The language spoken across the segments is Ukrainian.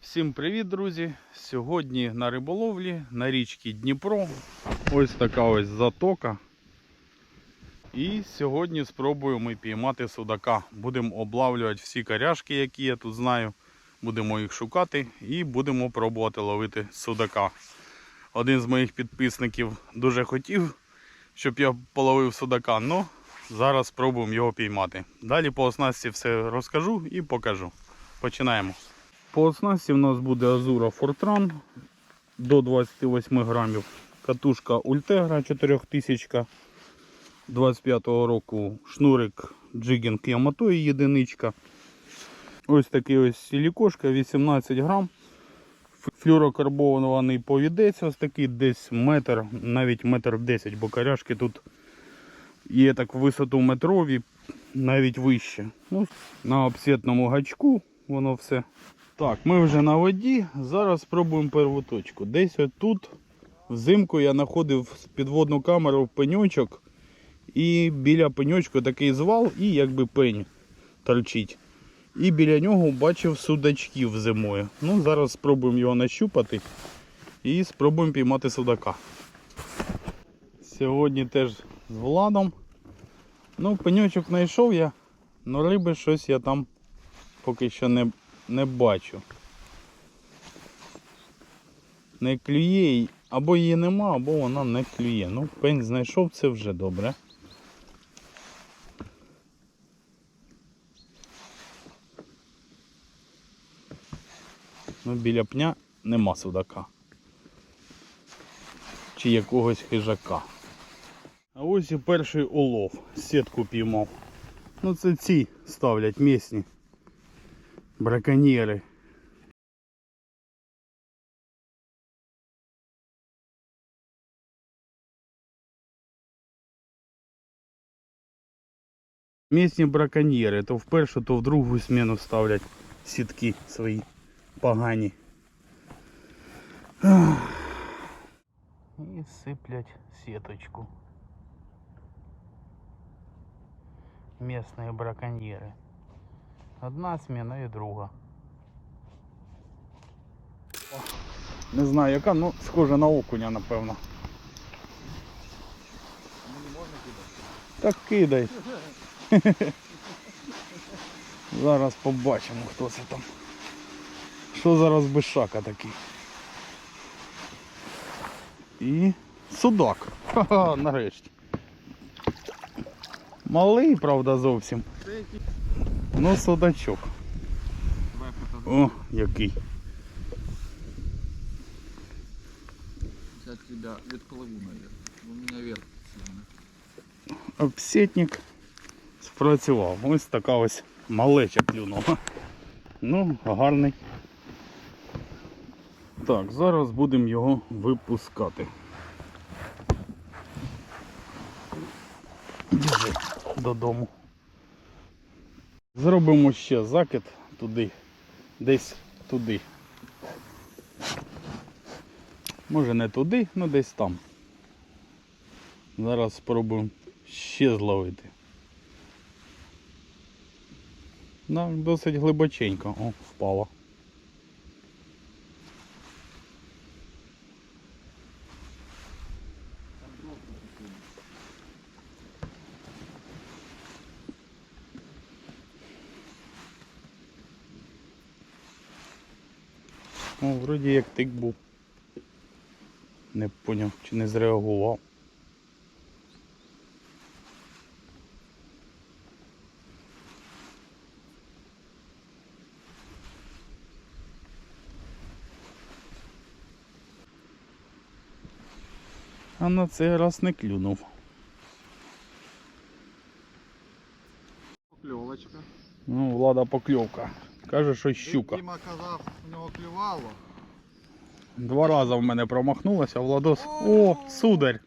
Всім привіт, друзі! Сьогодні на риболовлі на річці Дніпро. Ось така ось затока. І сьогодні спробуємо піймати судака. Будемо облавлювати всі коряшки, які я тут знаю. Будемо їх шукати і будемо пробувати ловити судака. Один з моїх підписників дуже хотів, щоб я половив судака, але зараз спробуємо його піймати. Далі по оснастці все розкажу і покажу. Починаємо. По оснасті в нас буде Азура Fortran до 28 грамів. Катушка Ультегра 4000 25-го року шнурик Yamato і єдиничка. Ось такий ось силікошка 18 грам. Флюрокарбонований повідець, ось такий десь метр, навіть метр 10, бо коряшки тут є так в висоту метрові, навіть вище. Ну, на обсетному гачку воно все так, ми вже на воді. Зараз спробуємо перву точку. Десь отут взимку я знаходив підводну камеру в пеньочок. І біля пеньочку такий звал і якби пень торчить. І біля нього бачив судачків зимою. Ну, зараз спробуємо його нащупати і спробуємо піймати судака. Сьогодні теж з Владом. Ну, пеньочок знайшов я, але риби щось я там поки що не не бачу. Не клює, або її нема, або вона не клює. Ну, пень знайшов, це вже добре. Ну, біля пня нема судака. Чи якогось хижака. А ось і перший улов. Сітку піймав. Ну це ці ставлять місні браконьєри. Місні браконьєри то в першу, то в другу зміну ставлять сітки свої погані. І сиплять сіточку. Місні браконьєри. Одна зміна і друга. Не знаю яка, ну схожа на окуня, напевно. Так кидай. Зараз побачимо, хто це там. Що зараз бешака такий. І судак. Ха-ха, нарешті. Малий, правда, зовсім. Ну, судачок. О, який. Сейчас тебя ветколову, наверное. У меня вверх. Обсетник спрацював. Ось така ось малеча клюнула. Ну, гарний. Так, зараз будемо його випускати. Біжи додому. Зробимо ще закид туди, десь туди. Може не туди, але десь там. Зараз спробуємо ще зловити. Нам досить глибоченько. О, впало. О, вроді як тик був. Не поняв, чи не зреагував. А на цей раз не клюнув. Покльовочка. Ну, влада покльовка. Каже, що щука. Діма казав, у нього клювало. Два рази в мене промахнулася, а Владос. О, сударь!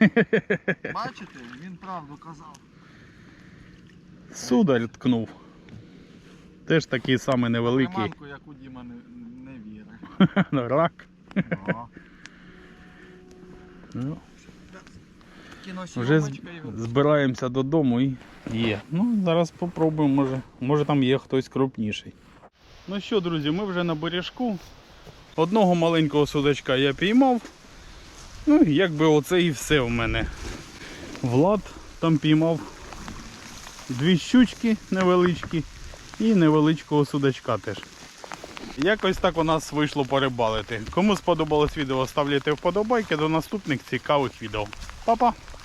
Бачите, він правду казав. Сударь ткнув. Теж такий самий невеликий Приманку, як у Діма не, не вірить. рак. Ну, Кіно Вже збираємося додому і є. Ну, зараз попробуємо, може, може там є хтось крупніший. Ну що, друзі, ми вже на бережку. Одного маленького судачка я піймав. Ну, якби оце і все в мене. Влад там піймав дві щучки невеличкі і невеличкого судачка теж. Якось так у нас вийшло порибалити. Кому сподобалось відео, ставляйте вподобайки. До наступних цікавих відео. Па-па!